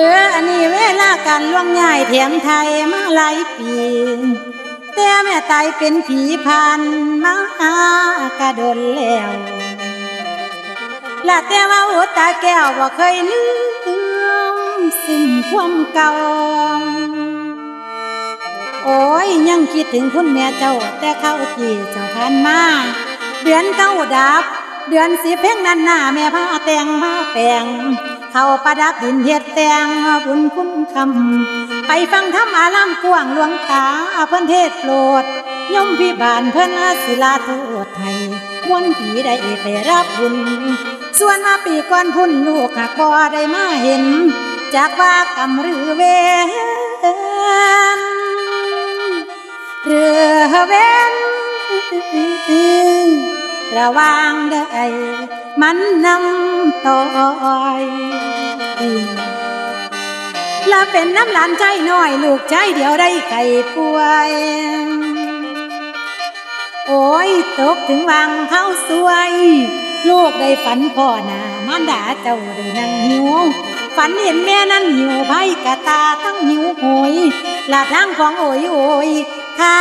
ออ อันนี้เวลาการล่วงง่ายแถมไทยมาหลายปี แต่แม่ตายเป็นผีพันมากระโดนแล้วและแต่ว่าโอตาแก้วบ่เคยลืมซึ่งความเก่า โอ้ยยังคิดถึงคุณแม่เจ้า แต่เข้าที่เจ้าผ่านมา เดือนเก้าดับ เดือนสิเพ่งนั้นหน้าแม่พาแต่งมาแปลง เขาประดับดินเฮ็ดแตงบุญคุณคำไปฟังธรรมอารามกว้างหลวงตาเพิ่นเทศโปรดยมพิบาลเพิ่นศิลาโทษให้มวนผีได้ไปรับบุญ ส่วนมาปีก่อนพุ่นลูกหากบ่ได้มาเห็น จากว่ากรรมหรือเวรเรือเวนระวางได้ มันนำต่อยและเป็นน้ำหลานใจน้อยลูกใจเดียวได้ไก่ป่วย โอ้ยตกถึงวังเข้าสวย ลูกได้ฝันพ่อหนามารดาเจ้าได้นั่งหิวฝันเห็นแม่นั้นหิวไผกะตาทั้งหิวโหยละทั้งของโอยโอยข้า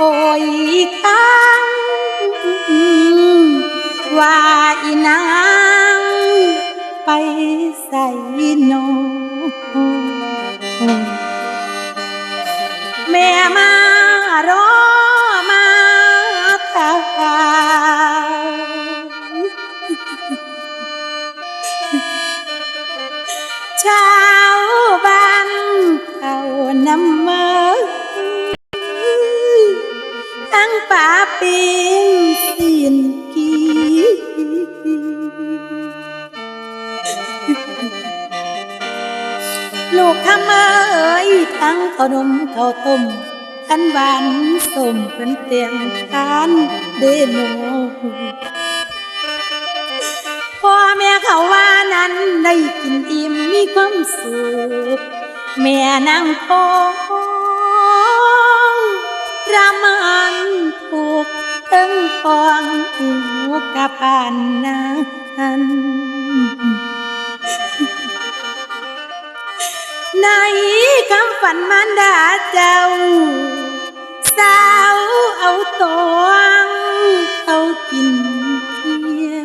โอยข้งว่าอีนางไปใส่นแม่มารอมาตา ทั้งป่าปิงสินกีลูกทำมาเอ่ยทั้งขนมข้าวต้มขันหวานสมเป็นเตียงทานเดโนพ่อแม่เขาว่านั้นได้กินอิ่มมีความสุขแม่นางพอ กตั้งฟองหูกะปานนั้นในคำฝันมันดาเจ้า สาวเอาตองเอากินเพีย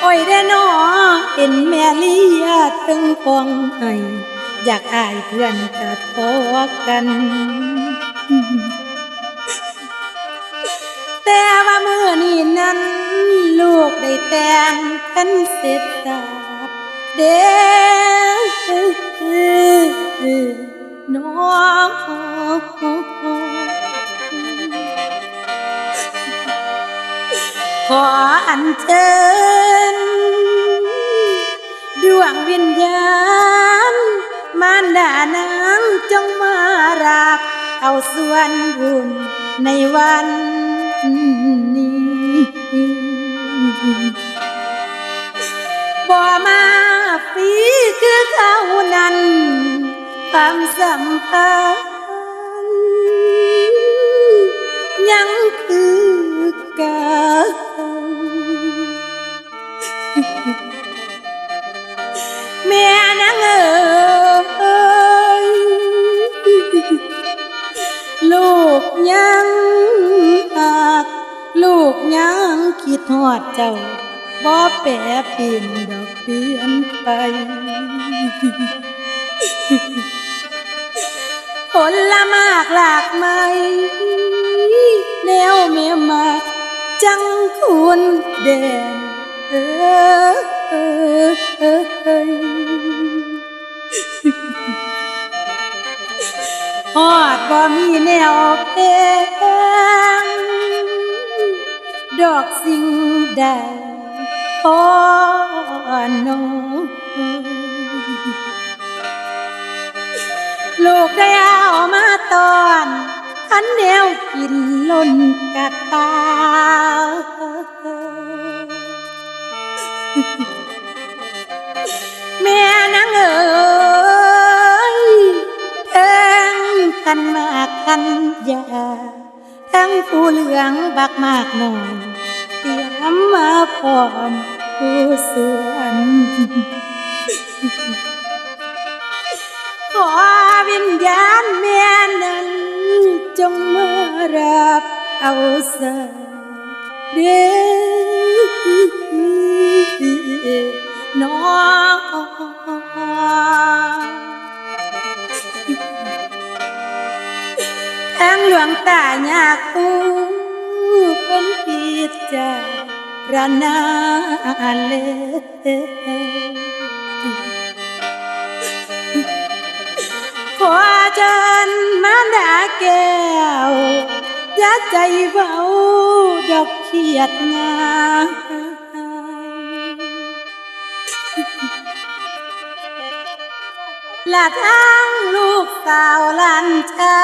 โอ้ยเด้นอเห็นแม่เลียถึงฟองให้ อยากอายเพื่อนกะทอกัน แต่ว่ามือนี้นั้น ลูกได้แต่งกันเสร็จสับเด้อน้องขออัญเชิญดวงวิญญาณ มารดานางจงมารับเอาส่วนบุญในวันนี้บ่มาฟรีคือเขานั้นความสัมพันธ์ ลูกยังหักลูกยังคิดหอดเจ้าบ่แปรเปลี่ยนดอกเปลี่ยนไปผลละมากหลากไม้แนวเมียมาจังคุณแดนเออเออเออ ฮอดบ่มีแนวเพลงดอกสิ่งใดพอน้องลูกได้เอามาตอนขันแนวกินล้นกะตา กันมากันยาทั้งผู้เหลืองบักมากหน่อยเตรียมมาพร้อมผู้สวนขอวิญญาณแม่นั้นจงมารับเอาสาเด้อน้อง ตายากอู้เป็นปีจากรณาเลขอเชิญมาดาแก้วอย่าใจเบาดอกเขียดงายละทั้งลูกสาวลานชา